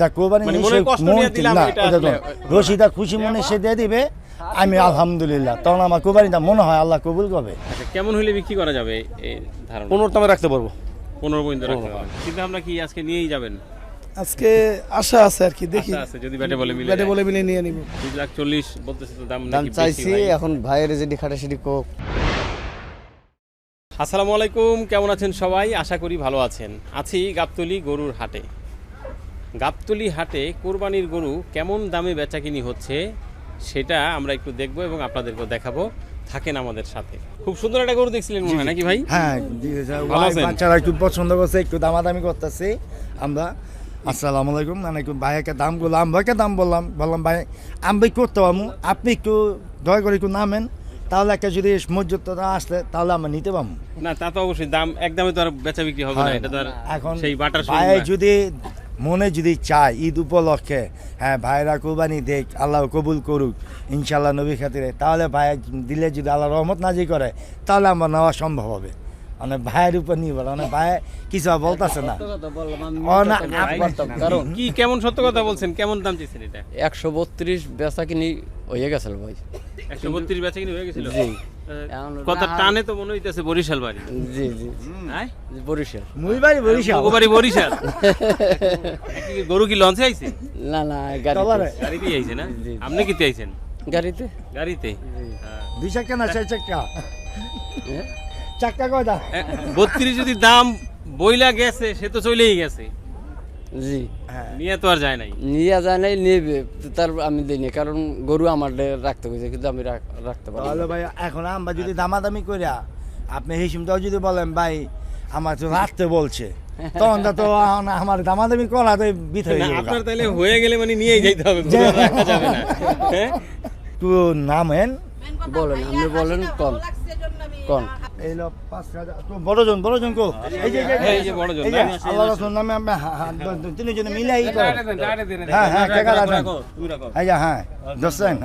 যেটা কোরবানি মানে না, এটা রশিদা খুশি মনে সে দিয়ে দিবে আমি আলহামদুলিল্লাহ। তখন আমার কোরবানিটা মনে হয় আল্লাহ কবুল করবে। আচ্ছা কেমন হলে বিক্রি করা যাবে এই ধারণা? পনেরো টাকা রাখতে পারব। পনেরো পর্যন্ত রাখতে কিন্তু আমরা কি আজকে নিয়েই যাবেন? আজকে আশা আছে আর কি দেখি। যদি ব্যাটে বলে মিলে ব্যাটে বলে মিলে নিয়ে নিব। দুই লাখ চল্লিশ বলতেছে তো দাম নাকি চাইছি এখন ভাইয়ের যদি খাটাখাটি কোক। আসসালামু আলাইকুম কেমন আছেন সবাই? আশা করি ভালো আছেন। আছি গাবতলি গরুর হাটে। গাবতলি হাটে কোরবানির গরু কেমন দামে বেচাকিনি হচ্ছে সেটা আমরা একটু দেখব এবং আপনাদেরকেও দেখাবো। থাকেন আমাদের সাথে। খুব সুন্দর একটা গরু দেখছিলেন মনে হয় নাকি ভাই? হ্যাঁ? বাচ্চারা একটু পছন্দ করছে একটু দামাদামি করতেছে। আমরা আসসালামু আলাইকুম মানে ভাইয়াকে দাম বললাম ভাইকে দাম বললাম বললাম ভাই আমি করতে পারব আপনি একটু দয়া করে একটু নামেন তাহলে একটা যদি মর্যাদা আসলে তাহলে আমরা নিতে পারব। না তা তো অবশ্যই দাম একদমে তো আর বেচা বিক্রি হবে না এটা তো আর এখন সেই বাটার যদি মনে যদি চায় ঈদ উপলক্ষে হ্যাঁ ভাইরা কোরবানি দেখ, আল্লাহ কবুল করুক ইনশাল্লাহ নবী খাতিরে। তাহলে ভাই, দিলে যদি আল্লাহ রহমত নাজি করে, তাহলে আমার নেওয়া সম্ভব হবে। মানে ভাইয়ের উপর নির্ভর মানে ভাই কিছু বলতেছে না। কি কেমন সত্য কথা বলছেন? কেমন দাম চেয়েছেন এটা? একশো বত্রিশ বেচা কিনি হয়ে গেছিল ভাই। একশো বত্রিশ বেচা কিনে হয়ে গেছিল? জি। টানে তো মনে হইতেছে বরিশাল বাড়ি। জি জি। হ্যাঁ বরিশাল। মুই বাড়ি বরিশাল। বাড়ি বরিশাল। গরু কি লঞ্চে আইছে? না না গাড়িতে। গাড়িতে আইছে না? আপনি কিতে আইছেন? গাড়িতে। গাড়িতে? হ্যাঁ। দুই না চার চাক্কা চাক্কা কয়টা বত্রিশ যদি দাম বইলা গেছে সে তো চলেই গেছে। জি। হ্যাঁ। নিয়ে তো আর যায় নাই। নিয়ে যায় নাই নেবে তার আমি দিই না কারণ গরু আমার রাখতে হয়েছে কিন্তু আমি রাখ- রাখতে পারি তাহলে ভাই এখন আমরা যদি দামাদামি করিয়া আপনি হিসুমটাও যদি বলেন ভাই আমার তো রাখতে বলছে তখন তো আমার দামাদামি করা তো বিত হয়ে না, যাবে আপনার তাহলে হয়ে গেলে মানে নিয়েই যাইতে হবে রাখা যাবে না। হ্যাঁ? একটু নামেন। বলেন আপনি বলেন কম কোন। এই লো পাঁচ হাজার বড়জন বড়জন কো? এই যে এই যে বড়জন, এই? আল্লাহ রাসূল নামে আমরা তিনজনে মিলে হ্যাঁ হ্যাঁ টাকা রাখেন এই যে হ্যাঁ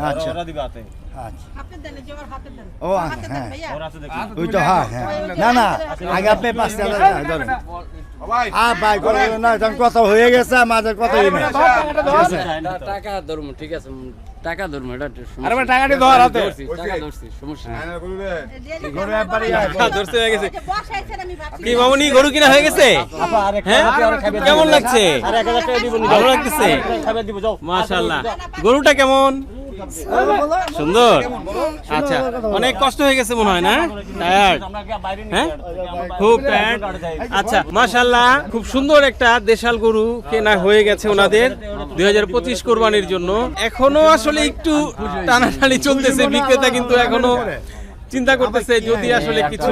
আচ্ছা। আচ্ছা। হ্যাঁ। ওই তো হ্যাঁ হ্যাঁ। না না আগে আপনি পাঁচ হাজার টাকা ভাই করে না কথা হয়ে গেছে আমাদের কথা হয়ে ঠিক আছে টাকা ধর্ম এটা আরে টাকাটি ধর হাতে। টাকা ধরছি সমস্যা নেই। ঘরে একবারই আয়। হ্যাঁ, হয়ে গেছে। কি মামুনি গরু কিনা হয়ে গেছে? হ্যাঁ? কেমন লাগছে? ভালো লাগতেছে? মাশাআল্লাহ। গরুটা কেমন? সুন্দর। আচ্ছা অনেক কষ্ট হয়ে গেছে মনে হয় না? টায়ার্ড হ্যাঁ? খুব টায়ার্ড আচ্ছা মাশাআল্লাহ, খুব সুন্দর একটা দেশাল গরু কেনা হয়ে গেছে ওনাদের দুই হাজার পঁচিশ কোরবানির জন্য। এখনও আসলে একটু টানাটানি চলতেছে, বিক্রেতা কিন্তু এখনও চিন্তা করতেছে যদি আসলে কিছু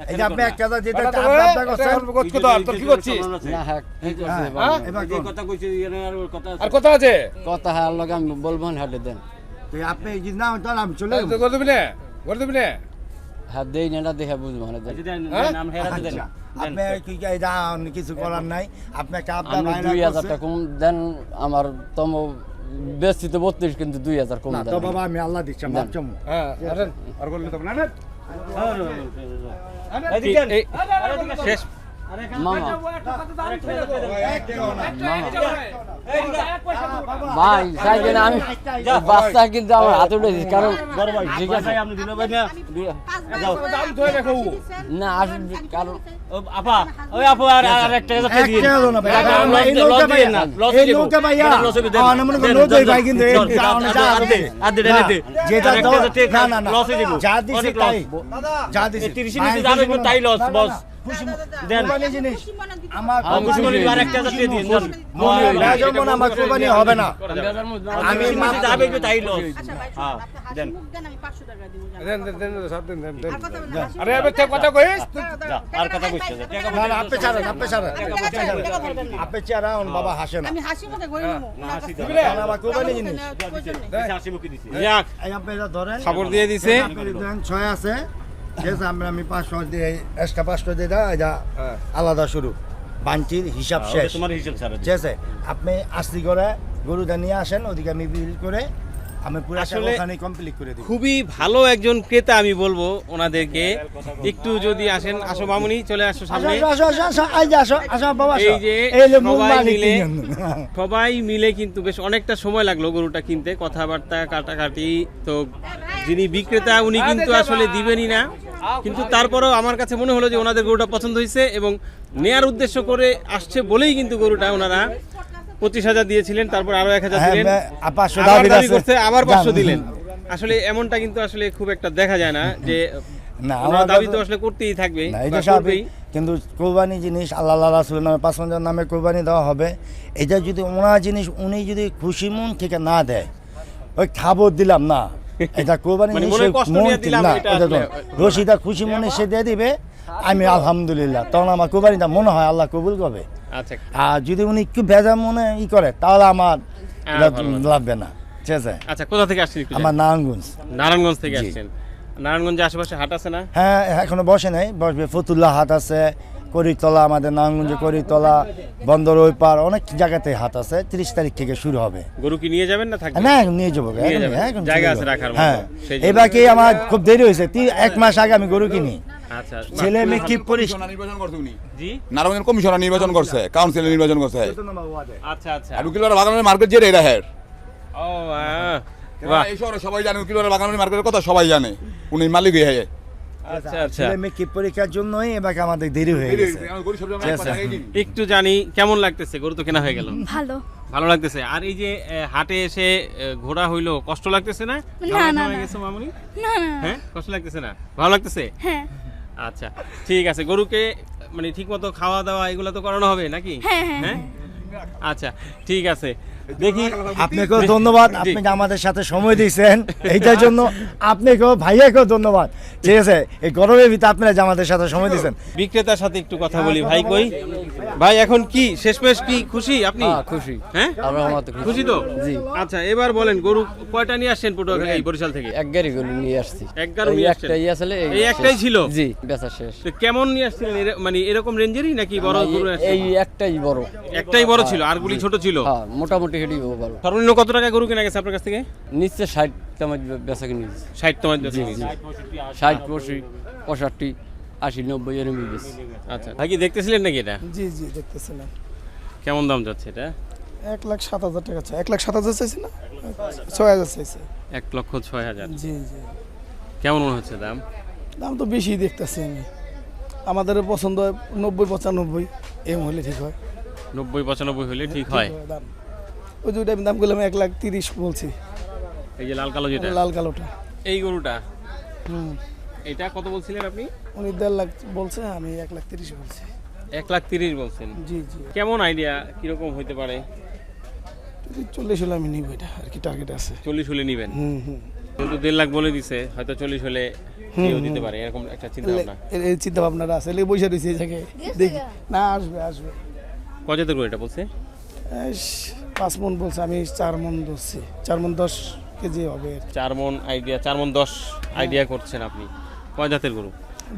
এই যে আপনি একটা কথা যেটা তো করছেন তোর কি করছিস? না হ্যাঁ ঠিক আছে হ্যাঁ, বাবা। এবার কোন? আর কথা আছে। কথা হ্যাঁ লগে আমি বলব না হাটে দেন। তো আপনি যদি না তাহলে আমি চলে তো যাব। করে দিবি না করে দিবি না। হ্যাঁ দেই না দেখে বুঝব না দেন। হ্যাঁ? আচ্ছা, আপনি কি কি কিছু করার নাই। আপনি একটা আবদা আমি ভাইরা দুই হাজার টাকা কম দেন আমার তম বেশি তো বত্রিশ কিন্তু দুই হাজার কম না তো বাবা আমি আল্লাহ দিচ্ছি দেন। হ্যাঁ আর করলে তো না না। শেষ মামা ভাই চাই কিনা আমি বাচ্চা কিন্তু আমার হাতে উঠেছি কারণ না আসুন কারণ একটা হলো না ভাই টাকা আমরা এই দিয়ে না, মনে না, না না না 30 নিচে যাবে তাই লস বস দেন। জিনিস আমার আমি খুশি হই। যেমন আমার কোরবানি হবে না। আমি মাপ আবেগ তাই লস হ্যাঁ, শুনুন, আপনি হাসি দেন। দেন, আমি 500 টাকা দিব, জান। দেন দেন দেন সব দেন দেন দেন। আর কথা বলেন না, হাসি আরে মুখ এবার কথা কইস? তুই- দাঁড়াও, যা, দাঁড়াও, আর কথা নাই, কইছে, ভাই, টাকা টাকা না, না, আপনি ছাড়েন, আপনি ছাড়েন। আপনি টাকা ছাড়েন, টাকা ধরবেন না। আপনি চেহারা এখন বাবা হাসে না। আমি হাসি মুখে গড়ে নেব, ওনার কাছ থেকে। কারণ আমার কোরবানি জিনিস। টাকা মুখে নেওয়ার যাক। এই আপনি এটা ধরেন। খবর দিয়ে দিছে। দেন ছয় আছে। ঠিক আছে আমরা আমি পাঁচশো দিয়ে এক্সট্রা পাঁচশো দিয়ে দেয় এটা হ্যাঁ। আলাদা শুরু। বাঞ্চির হিসাব শেষ। তোমার হিসাব ছাড়া। ঠিক আছে? আপনি আস্তি করে গরুটা নিয়ে আসেন ওদিকে আমি বিল করে আমি পুরো আসলে- ওখানে কমপ্লিট করে দিই খুবই ভালো একজন ক্রেতা আমি বলব ওনাদেরকে। একটু যদি আসেন আসো মামুনি চলে আসো সামনে। আসো আসো আসো আসো আসো বাবা এই যে এই যে সবাই মিলে সবাই মিলে কিন্তু বেশ অনেকটা সময় লাগল গরুটা কিনতে। কথাবার্তা কাটাকাটি তো যিনি বিক্রেতা উনি কিন্তু আসলে দিবেনই না। কিন্তু তারপরেও আমার কাছে মনে হলো যে ওনাদের গরুটা পছন্দ হয়েছে এবং নেয়ার উদ্দেশ্য করে আসছে বলেই কিন্তু গরুটা ওনারা পঁচিশ হাজার দিয়েছিলেন তারপর আরও এক হাজার হ্যাঁ, দিলেন। আবার দাবি দাবি আবার পাঁচশো দিলেন। আসলে এমনটা কিন্তু আসলে খুব একটা দেখা যায় না যে না, দাবি তো আসলে করতেই থাকবে এটা স্বাভাবিক। কিন্তু কোরবানি জিনিস আল্লাহ আল্লাহ রাসুলের নামে নামে কোরবানি দেওয়া হবে। এটা যদি ওনার জিনিস উনি যদি খুশি মন থেকে না দেয় ওই খাব দিলাম না। এটা কোরবানি মানে মনে না রশিদা খুশি মনে সে দিয়ে দিবে আমি আলহামদুলিল্লাহ। তখন আমার কোরবানিটা মনে হয় আল্লাহ কবুল করবে। আচ্ছা। আর যদি উনি একটু ভেজা মনে ই করে তাহলে আমার না। লাগবে না। ঠিক আছে? আচ্ছা কোথা থেকে আসছেন আমার নারায়ণগঞ্জ। নারায়ণগঞ্জ থেকে আসছেন। নারায়ণগঞ্জে আশেপাশে হাট আছে না? হ্যাঁ এখনও বসে নাই। বসবে ফতুল্লা হাট আছে। করিতলা আমাদের নারায়ণগঞ্জে করিতলা বন্দর ওই পার অনেক জায়গাতে হাট আছে তিরিশ তারিখ থেকে শুরু হবে। গরু কি নিয়ে যাবেন না থাকবে না নিয়ে যাব জায়গা আছে রাখার হ্যাঁ। এবার কি আমার খুব দেরি হয়েছে এক মাস আগে আমি গরু কিনি। আচ্ছা ছেলে মেয়ে কি নির্বাচন করছে উনি। নারায়ণগঞ্জ কমিশনার নির্বাচন করছে কাউন্সিলর নির্বাচন করছে। আচ্ছা আচ্ছা। আর উকিলবাড়া বাগানের মার্কেট যে এরা হের। ও এই শহরে সবাই জানে উকিলবাড়া বাগানের মার্কেটের কথা সবাই জানে। উনি মালিক হয়ে আচ্ছা আচ্ছা। পরীক্ষার জন্যই এবার আমাদের দেরি হয়ে গেছে? ঠিক আছে। একটু জানি কেমন লাগতেছে? গরু তো কেনা হয়ে গেল। ভালো। ভালো লাগতেছে। আর এই যে হাটে এসে ঘোরা হইল কষ্ট লাগতেছে না? না, না, না। গেছে মামুনি? না না হ্যাঁ? কষ্ট লাগতেছে না? ভালো লাগতেছে? হ্যাঁ। আচ্ছা ঠিক আছে। গরুকে মানে ঠিক মতো খাওয়া দাওয়া এগুলো তো করানো হবে নাকি? হ্যাঁ, হ্যাঁ, হ্যাঁ। আচ্ছা ঠিক আছে। দেখি আপনাকেও ধন্যবাদ আপনি আমাদের সাথে সময় দিয়েছেন। এইটার জন্য আপনাকেও ভাইয়াকেও ধন্যবাদ। ঠিক আছে এই গরমের ভিতরে আপনারা যে আমাদের সাথে সময় দিয়েছেন। বিক্রেতার সাথে একটু কথা বলি ভাই কই? ভাই এখন কি? শেষমেশ কি? খুশি আপনি? হ্যাঁ, খুশি। হ্যাঁ? আমরা খুশি। তো? জি। আচ্ছা এবার বলেন গরু কয়টা নিয়ে আসছেন পটুয়াখালী এই বরিশাল থেকে? এক গাড়ি গরু নিয়ে আসছি। এক গাড়ি নিয়ে আসছেন? একটাই আসলে এই একটাই ছিল? জি বেচা শেষ। তো কেমন নিয়ে আসছিলেন? মানে এরকম রেঞ্জেরই নাকি বড় গরু এই- এই একটাই বড়। একটাই বড় ছিল আর গুলি ছোট ছিল? হ্যাঁ মোটামুটি ও বড় সর্বনিম্ন কত টাকা গরু কেনা গেছে আপনার কাছ থেকে? নিচে ষাট তোমার বেচা কিনে ষাট তোমার জি জি। ষাট পঁয়ষট্টি পঁয়ষট্টি আশি নব্বই এরকম গেছে আচ্ছা ভাই কি দেখতেছিলেন নাকি এটা? জি জি দেখতেছিলাম। কেমন দাম যাচ্ছে এটা? এক লাখ সাত হাজার টাকা চাই। এক লাখ সাত হাজার চাইছে না? ছয় হাজার চাইছে। এক লক্ষ ছয় হাজার। জি জি। কেমন মনে হচ্ছে দাম? দাম তো বেশি দেখতেছি আমি। আমাদের পছন্দ হয় নব্বই পঁচানব্বই এম হলে ঠিক হয়। নব্বই পঁচানব্বই হলে ঠিক হয় দাম। ওই দুইটা আমি দাম করলাম এক লাখ তিরিশ বলছি। এই যে লাল কালো যেটা? লাল কালোটা। এই গরুটা? হুম। এটা কত বলছিলেন আপনি? উনি দেড় লাখ বলছে আমি এক লাখ তিরিশ বলছি। এক লাখ তিরিশ বলছেন? জি জি। কেমন আইডিয়া? কীরকম হইতে পারে? চল্লিশ হলে আমি নিব এটা আর কি টার্গেট আছে। চল্লিশ হলে নিবেন? হুম হুম। কিন্তু দেড় লাখ বলে দিছে হয়তো চল্লিশ হলে দিয়েও দিতে পারে এরকম একটা চিন্তা ভাবনা এই চিন্তা ভাবনাটা আছে এলে বসে রয়েছে এই জায়গায়। দেখি। না আসবে আসবে। কজাতের গরু এটা বলছে? পাঁচ মন বলছে আমি চার মন ধরছি। চার মন দশ কেজি হবে। চার মন আইডিয়া চার মন দশ আইডিয়া করছেন আপনি। কয় জাতের গরু?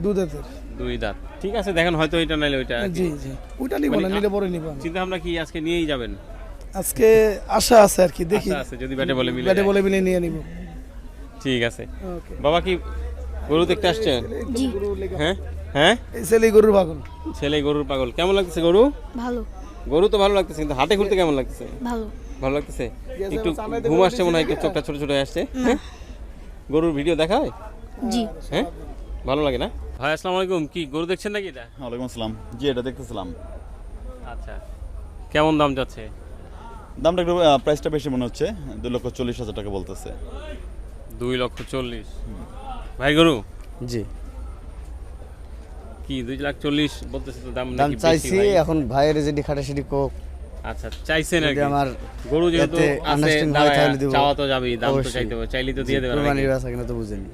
দু দুধের দুই দাঁত। ঠিক আছে দেখেন হয়তো এটা নাইলে ওইটা জি জি। ওইটা নিব মানে না নিলে বড় নিব চিন্তা ভাবনা কি আজকে নিয়েই যাবেন? আজকে আশা আছে আর কি দেখি। আছে যদি ব্যাটে বলে মিলে ব্যাটে বলে মিলে নিয়ে নিব। ঠিক আছে। ওকে। বাবা কি গরু দেখতে আসছেন? হ্যাঁ? হ্যাঁ? এই ছেলে গরুর পাগল। ছেলে গরুর পাগল। কেমন লাগছে গরু? ভালো। গরু তো ভালো লাগতেছে কিন্তু হাটে ঘুরতে কেমন লাগতেছে? ভালো। ভালো লাগতেছে? একটু ঘুম আসছে মনে হয় একটু চোখটা ছোট ছোট আসছে। হ্যাঁ? গরুর ভিডিও দেখা হয়? জি। হ্যাঁ? ভালো লাগে না? ভাই আসসালামু আলাইকুম। কি গরু দেখছেন নাকি এটা? ওয়ালাইকুম আসসালাম। জি এটা দেখতেছিলাম। আচ্ছা। কেমন দাম যাচ্ছে? দামটা একটু প্রাইসটা বেশি মনে হচ্ছে। দুই লক্ষ চল্লিশ হাজার টাকা বলতেছে। দুই লক্ষ চল্লিশ। ভাই গরু? জি। কি দুই লাখ চল্লিশ বলতেছে তো দাম দাম চাইছি এখন ভাইয়ের যেটি খাটে সেটি কোক আচ্ছা চাইছেন আর আমার গরু যেহেতু আছে। চাওয়া তো যাবেই দাম তো চাইতে হবে চাইলে তো দিয়ে দেবেন কুরবানির? কিনা তো বুঝেনি।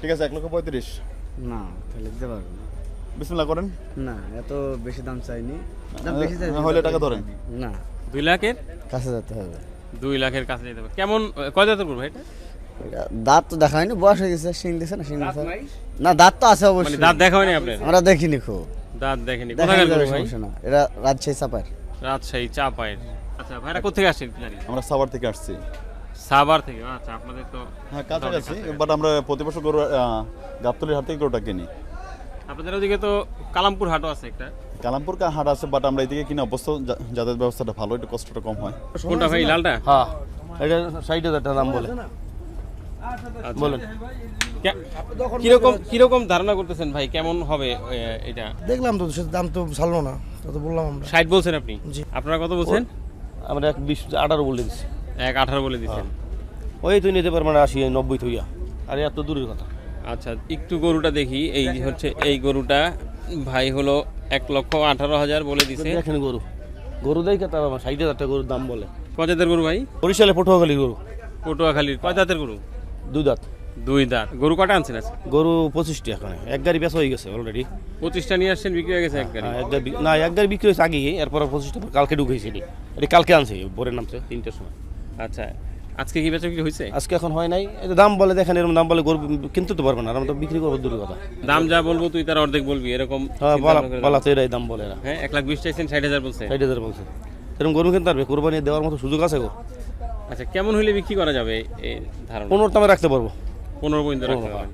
ঠিক আছে এক লক্ষ পঁয়ত্রিশ। না তাহলে দিতে পারব না। বিসমিল্লাহ করেন। না এত বেশি দাম চাইনি। দাম বেশি হলে টাকা ধরেন। না। দুই লাখের? কাছে যেতে হবে। দুই লাখের কাছে যেতে হবে। কেমন কয় দাঁতের গরু ভাই এটা এটা? দাঁত তো দেখা হয়নি বয়স হয়ে গেছে শিং দিছে না শিং দিছে। না দাঁত তো আছে মানে অবশ্যই। দাঁত দেখা হয়নি আপনার? আমরা দেখিনি খুব। দাঁত দেখেনি। দেখা কোথাকার গরু ভাই? সমস্যা না। এটা রাজশাহী চাপার রাজশাহী চা পায়ের আচ্ছা ভাইরা কোথেকে আসছেন একটু জানি? আমরা সাভার থেকে আসছি। সাভার থেকে আচ্ছা আপনাদের তো হ্যাঁ কাছাকাছি বাট আমরা প্রতি বছর গরু আহ, গাবতলির হাট থেকে গরুটা কিনি। আপনাদের ওদিকে তো কালামপুর হাটও আছে একটা। কালামপুর কা হাট আছে বাট আমরা এদিকে কিনে অবস্থা যাতায়াত ব্যবস্থাটা ভালো একটু কষ্টটা কম হয়। কোনটা ভাই লালটা? হ্যাঁ এটা ষাট হাজার টাকা দাম বলে। বলুন। কীরকম কীরকম ধারণা করতেছেন ভাই? কেমন হবে এ, এটা? দেখলাম তো দাম তো ভালো না তো বললাম আমরা। ষাট বলছেন আপনি? আপনারা কত বলছেন? আমরা এক বিশ আঠারো বলে দিচ্ছি এক আঠারো বলে দিচ্ছেন ওই তুই নিতে পারবে না আশি নব্বই থইয়া। আর এত দূরের কথা। আচ্ছা একটু গরুটা দেখি। এই হচ্ছে এই গরুটা ভাই হলো এক লক্ষ আঠারো হাজার বলে দিছে। দেখেন গরু। গরু দেখে তার আমার ষাট হাজার টাকা গরুর দাম বলে। কয় জাতের গরু ভাই? বরিশালে পটুয়াখালী গরু। পটুয়াখালীর। কয় জাতের গরু? দুই দাঁত। দুই দাঁত। গরু কটা আনছেন আছে গরু পঁচিশটি এখন। এক গাড়ি বেচা হয়ে গেছে অলরেডি পঁচিশটা নিয়ে আসছেন বিক্রি হয়ে গেছে এক গাড়ি? এক গাড়ি না এক গাড়ি বিক্রি হয়েছে আগেই এরপর পঁচিশটা কালকে ঢুকেছি এটি। এটি কালকে আনছি ভোরের নামছে তিনটের সময়। আচ্ছা আজকে কি বেচা বিক্রি হয়েছে? আজকে এখন হয় নাই। দাম বলে দেখেন এরকম দাম বলে গরু কিনতে তো পারবে না আমরা তো বিক্রি করব দূরের কথা। দাম যা বলব তুই তার অর্ধেক বলবি এরকম হ্যাঁ বলা বলা। তো এরাই দাম বলে হ্যাঁ এক লাখ বিশ চাইছেন ষাট হাজার বলছে। ষাট হাজার বলছে। এরকম গরু কিনতে পারবে কোরবানি দেওয়ার মতো সুযোগ আছে গো। আচ্ছা কেমন হইলে বিক্রি করা যাবে এই ধারণা? পনেরো দামে রাখতে পারব। পনেরো পর্যন্ত রাখতে পারবেন